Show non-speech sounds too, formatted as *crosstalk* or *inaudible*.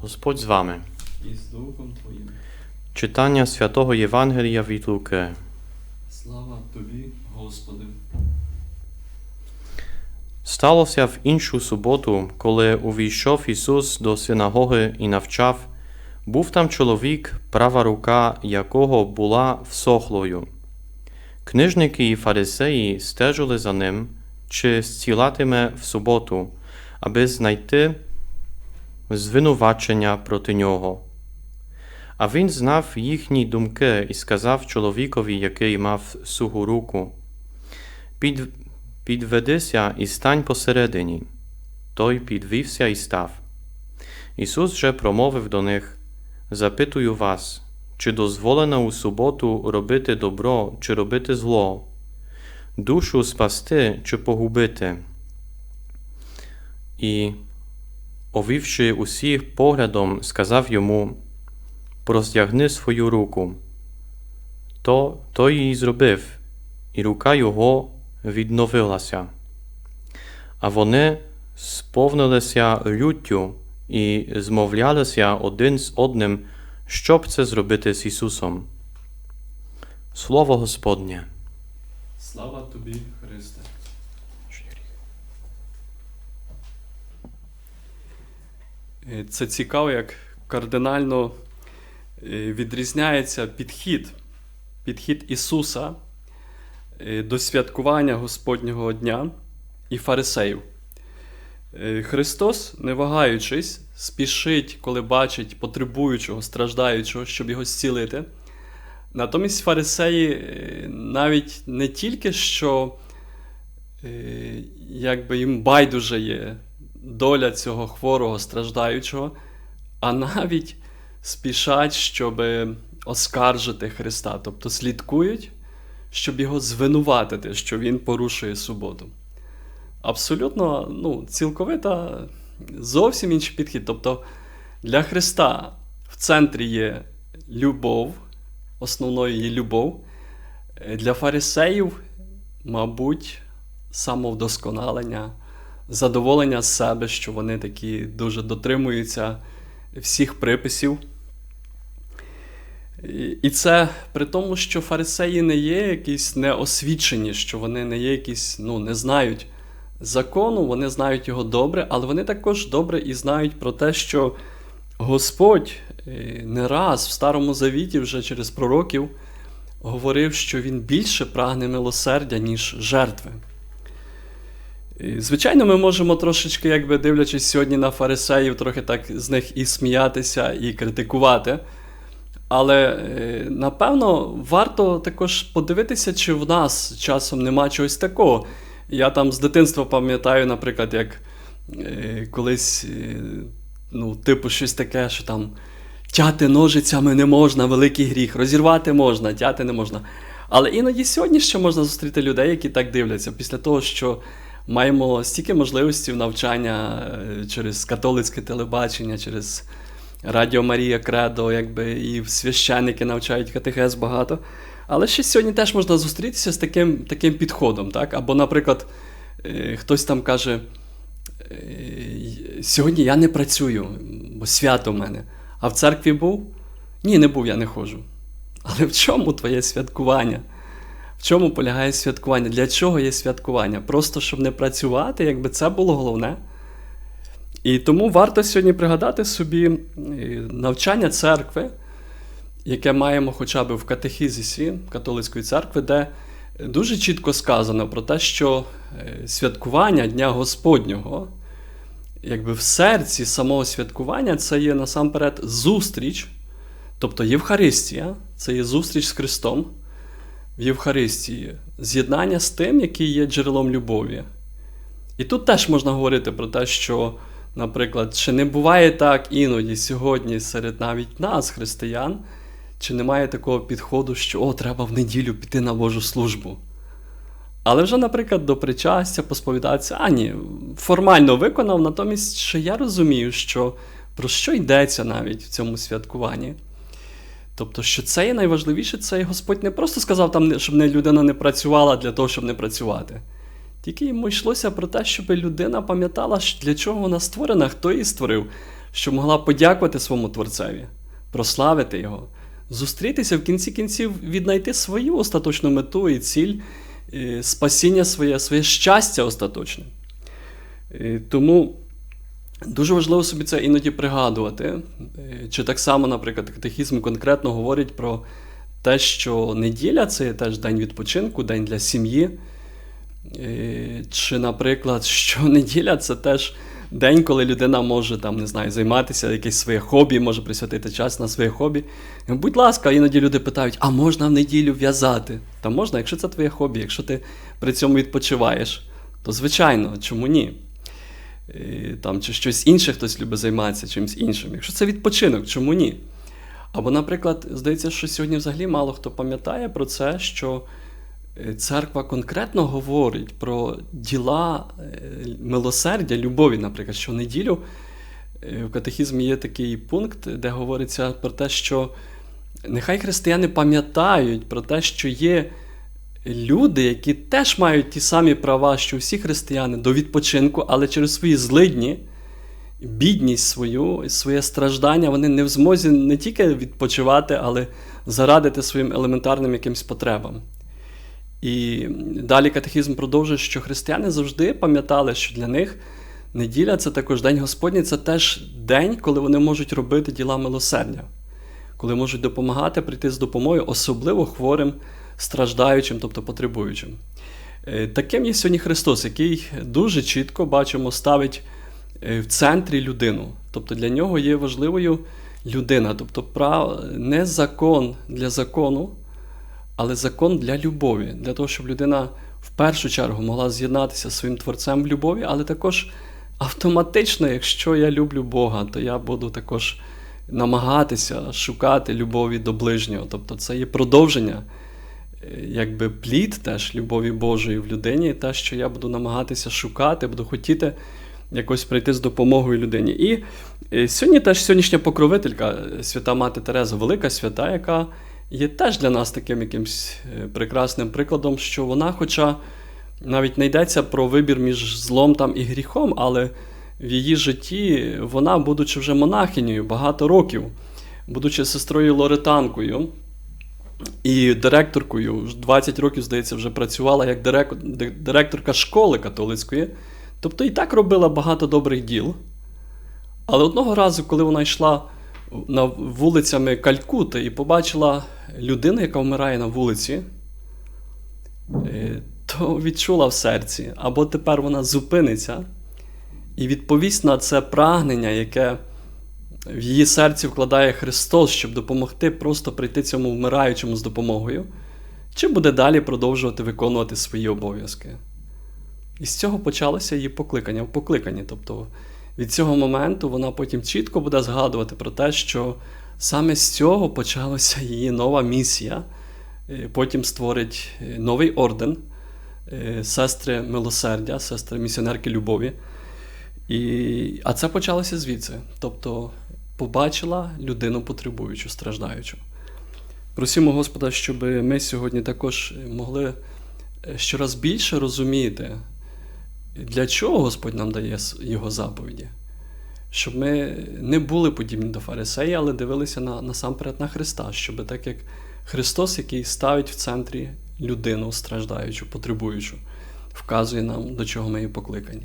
Господь з вами. і з Духом Твоїм. Читання святого Євангелія від Луки. Слава Тобі, Господи. Сталося в іншу суботу, коли увійшов Ісус до синагоги і навчав, був там чоловік, права рука якого була всохлою. Книжники і фарисеї стежили за ним, чи зцілатиме в суботу, аби знайти звинувачення проти нього. А він знав їхні думки і сказав чоловікові, який мав суху руку: Під, Підведися і стань посередині. Той підвівся і став. Ісус же промовив до них: Запитую вас, чи дозволено у суботу робити добро, чи робити зло, душу спасти чи погубити. І, овівши усіх поглядом, сказав йому: Простягни свою руку. То той її зробив, і рука його відновилася. А вони сповнилися люттю і змовлялися один з одним, щоб це зробити з Ісусом. Слово Господнє. Слава Тобі, Христе. Це цікаво, як кардинально е, відрізняється підхід, підхід Ісуса е, до святкування Господнього Дня і фарисеїв. Е, Христос, не вагаючись, спішить, коли бачить потребуючого, страждаючого, щоб його зцілити. Натомість фарисеї е, навіть не тільки що е, якби їм байдуже є доля цього хворого, страждаючого, а навіть спішать, щоб оскаржити Христа, тобто слідкують, щоб його звинуватити, що він порушує суботу. Абсолютно, ну, цілковито зовсім інший підхід. Тобто для Христа в центрі є любов, основною є любов. Для фарисеїв, мабуть, самовдосконалення, задоволення з себе, що вони такі дуже дотримуються всіх приписів. І- це при тому, що фарисеї не є якісь неосвічені, що вони не є якісь, ну, не знають закону, вони знають його добре, але вони також добре і знають про те, що Господь е, не раз в Старому Завіті, вже через пророків, говорив, що він більше прагне милосердя, ніж жертви. Звичайно, ми можемо трошечки, якби дивлячись сьогодні на фарисеїв, трохи так з них і сміятися, і критикувати. Але е, напевно варто також подивитися, чи в нас часом нема чогось такого. Я там з дитинства пам'ятаю, наприклад, як е, колись, е, ну, типу, щось таке, що там тяти ножицями не можна, великий гріх, розірвати можна, тяти не можна. Але іноді сьогодні ще можна зустріти людей, які так дивляться, після того, що маємо стільки можливостей навчання е, через католицьке телебачення, через Радіо Марія Кредо, якби і священники навчають катехез багато. Але ще сьогодні теж можна зустрітися з таким, таким підходом. Так? Або, наприклад, е, хтось там каже: е, сьогодні я не працюю, бо свято в мене. А в церкві був? Ні, не був, я не ходжу. Але в чому твоє святкування? В чому полягає святкування? Для чого є святкування? Просто щоб не працювати, якби це було головне. І тому варто сьогодні пригадати собі е, навчання церкви, яке маємо хоча б в катехізисі католицької церкви, де дуже чітко сказано про те, що е, святкування Дня Господнього, якби в серці самого святкування, це є насамперед зустріч, тобто Євхаристія, це є зустріч з Христом в Євхаристії, з'єднання з тим, який є джерелом любові. І тут теж можна говорити про те, що, наприклад, чи не буває так іноді сьогодні серед навіть нас, християн, чи немає такого підходу, що о, треба в неділю піти на Божу службу. Але вже, наприклад, до причастя посповідатися, а ні, формально виконав, натомість ще я розумію, що про що йдеться навіть в цьому святкуванні. Тобто, що це є найважливіше, це Господь не просто сказав, там, щоб людина не працювала для того, щоб не працювати. Тільки йому йшлося про те, щоб людина пам'ятала, для чого вона створена, хто її створив, щоб могла подякувати своєму Творцеві, прославити його, зустрітися в кінці кінців, віднайти свою остаточну мету і ціль, спасіння своє, своє щастя остаточне. Тому дуже важливо собі це іноді пригадувати. Е, Чи так само, наприклад, катехізм конкретно говорить про те, що неділя це теж день відпочинку, день для сім'ї. Е, Чи, наприклад, *laughs* що неділя це теж день, коли людина може там, не знаю, займатися якесь своє хобі, може присвятити час на своє хобі. Будь ласка, іноді люди питають: а можна в неділю в'язати? Та можна, якщо це твоє хобі, якщо ти при цьому відпочиваєш, то звичайно, чому ні? Там, чи щось інше хтось любить займатися чимось іншим. Якщо це відпочинок, чому ні? Або, наприклад, здається, що сьогодні взагалі мало хто пам'ятає про це, що е, церква конкретно говорить про діла е, милосердя, любові, наприклад, що неділю е, в катехізмі є такий пункт, де говориться про те, що нехай християни пам'ятають про те, що є люди, які теж мають ті самі права, що всі християни до відпочинку, але через свої злидні бідність свою, своє страждання, вони не в змозі не тільки відпочивати, але зарадити своїм елементарним якимсь потребам. І далі катехізм продовжує, що християни завжди пам'ятали, що для них неділя це також День Господній, це теж день, коли вони можуть робити діла милосердя, коли можуть допомагати прийти з допомогою, особливо хворим, страждаючим, тобто потребуючим. Е, Таким є сьогодні Христос, який дуже чітко бачимо ставить е, в центрі людину. Тобто для нього є важливою людина, тобто не закон для закону, але закон для любові, для того, щоб людина в першу чергу могла з'єднатися зі своїм творцем в любові, але також автоматично, якщо я люблю Бога, то я буду також намагатися шукати любові до ближнього. Тобто це є продовження, якби плід теж любові Божої в людині, те, що я буду намагатися шукати, буду хотіти якось прийти з допомогою людині. І е, сьогодні теж сьогоднішня покровителька, е, свята Мати Тереза, велика свята, яка є теж для нас таким якимсь е, прекрасним прикладом, що вона, хоча навіть не йдеться про вибір між злом там і гріхом, але в її житті вона, будучи вже монахинею багато років, будучи сестрою Лоретанкою і директоркою, 20 років, здається, вже працювала як директорка школи католицької, тобто і так робила багато добрих діл. Але одного разу, коли вона йшла на вулицями Калькути і побачила людину, яка вмирає на вулиці, е, то відчула в серці, або тепер вона зупиниться і відповість на це прагнення, яке в її серці вкладає Христос, щоб допомогти просто прийти цьому вмираючому з допомогою, чи буде далі продовжувати виконувати свої обов'язки. І з цього почалося її покликання в покликанні. Тобто від цього моменту вона потім чітко буде згадувати про те, що саме з цього почалася її нова місія. Е, Потім створить е, новий орден е, сестри милосердя, сестри місіонерки любові. І... А це почалося звідси. Тобто побачила людину потребуючу, страждаючу. Просимо Господа, щоб ми сьогодні також могли е, щораз більше розуміти, для чого Господь нам дає його заповіді. Щоб ми не були подібні до фарисеї, але дивилися на, насамперед на Христа, щоб так як Христос, який ставить в центрі людину страждаючу, потребуючу, вказує нам, до чого ми є покликані.